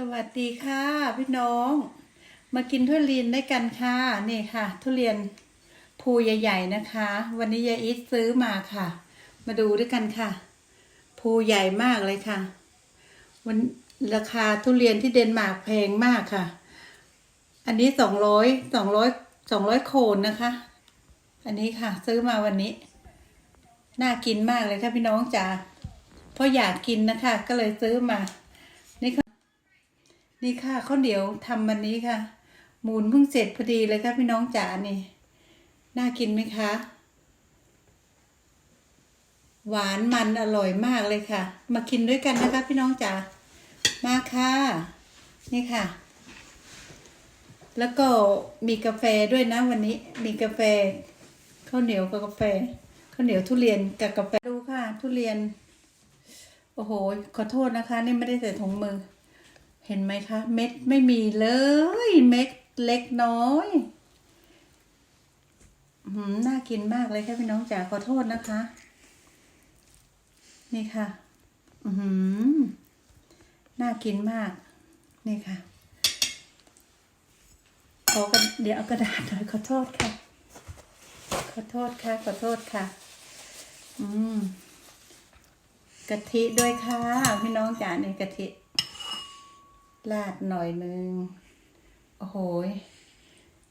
สวัสดีค่ะพี่น้อง มากินทุเรียนด้วยกันค่ะนี่ค่ะ ทุเรียนภูใหญ่ ๆนะคะ วันนี้ยายอีทซื้อมาค่ะ มาดูด้วยกันค่ะ ภูใหญ่มากเลยค่ะ วันราคาทุเรียนที่เดนมาร์กแพงมากค่ะ อันนี้สองร้อยสองร้อยสองร้อยโคนนะคะ อันนี้ค่ะ ซื้อมาวันนี้ น่ากินมากเลยค่ะพี่น้องจ๋าเพราะอยากกินนะคะ ก็เลยซื้อมา นี่ค่ะข้าวเหนียวทำวันนี้ค่ะ หมูนเพิ่งเสร็จพอดีเลยค่ะพี่น้องจ๋านี่ น่ากินไหมคะ หวานมันอร่อยมากเลยค่ะ มากินด้วยกันนะคะพี่น้องจ๋ามาค่ะ นี่ค่ะ แล้วก็มีกาแฟด้วยนะวันนี้ มีกาแฟข้าวเหนียวกับกาแฟข้าวเหนียวทุเรียนกับกาแฟดูค่ะ ทุเรียน โอ้โหขอโทษนะคะ นี่ไม่ได้ใส่ถุงมือ เห็นไหมคะ เม็ดไม่มีเลย เม็ดเล็กน้อยอื้อหืมน่ากินมากเลยค่ะพี่น้องจ๋าขอโทษนะคะ นี่ค่ะอือหือน่ากินมาก นี่ค่ะขอกระเดี๋ยวเอากระดาษหน่อยขอโทษค่ะ ขอโทษค่ะ ขอโทษค่ะ อืมกะทิด้วยค่ะ พี่น้องจ๋าในกะทิ ราดหน่อยนึง โอ้โห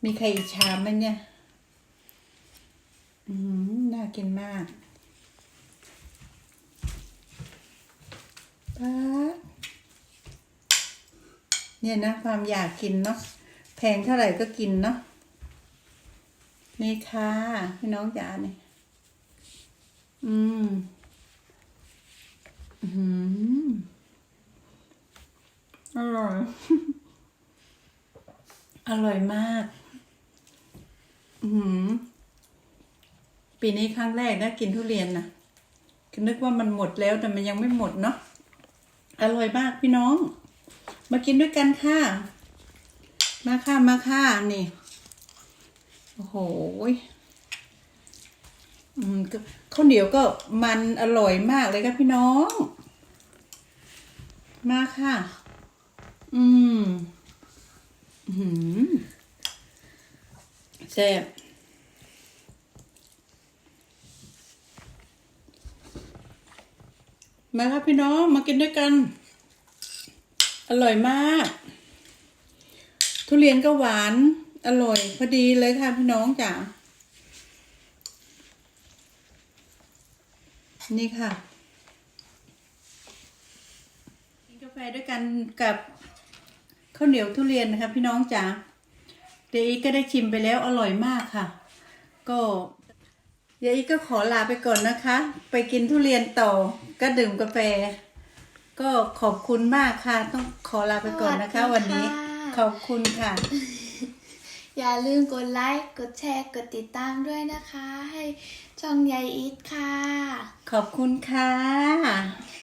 มีใครอิจฉาไหมเนี่ย อืมน่ากินมากป๊าดเนี่ยนะ ความอยากกินเนาะแพงเท่าไหร่ก็กินเนาะนี่ค่ะพี่น้องจ๋าเนี่ยอืม อืม อร่อย อร่อยมาก อืมปีนี้ครั้งแรกได้กินทุเรียนนะนึกว่ามันหมดแล้วแต่มันยังไม่หมดเนาะ อร่อยมากพี่น้อง มากินด้วยกันค่ะ มาค่ะมาค่ะนี่ โอ้โหอืมข้าวเหนียวก็มันอร่อยมากเลยค่ะพี่น้อง มาค่ะ อือืม แซ่บมาครับพี่น้องมากินด้วยกัน อร่อยมาก ทุเรียนก็หวาน อร่อยพอดีเลยค่ะพี่น้องจ๋านี่ค่ะกินกาแฟด้วยกันกับ ข้าวเหนียวทุเรียนนะคะพี่น้องจ๋าเดี๋ยวอีกก็ได้ชิมไปแล้วอร่อยมากค่ะ ก็เดี๋ยวอีกก็ขอลาไปก่อนนะคะ ไปกินทุเรียนต่อก็ดื่มกาแฟ ก็ขอบคุณมากค่ะ ต้องขอลาไปก่อนนะคะสวัวันสดีนี้ค่ะขอบคุณค่ะ อย่าลืมกดไลค์กดแชร์กดติดตามด้วยนะคะ ให้ช่องยายอีทค่ะ ขอบคุณค่ะ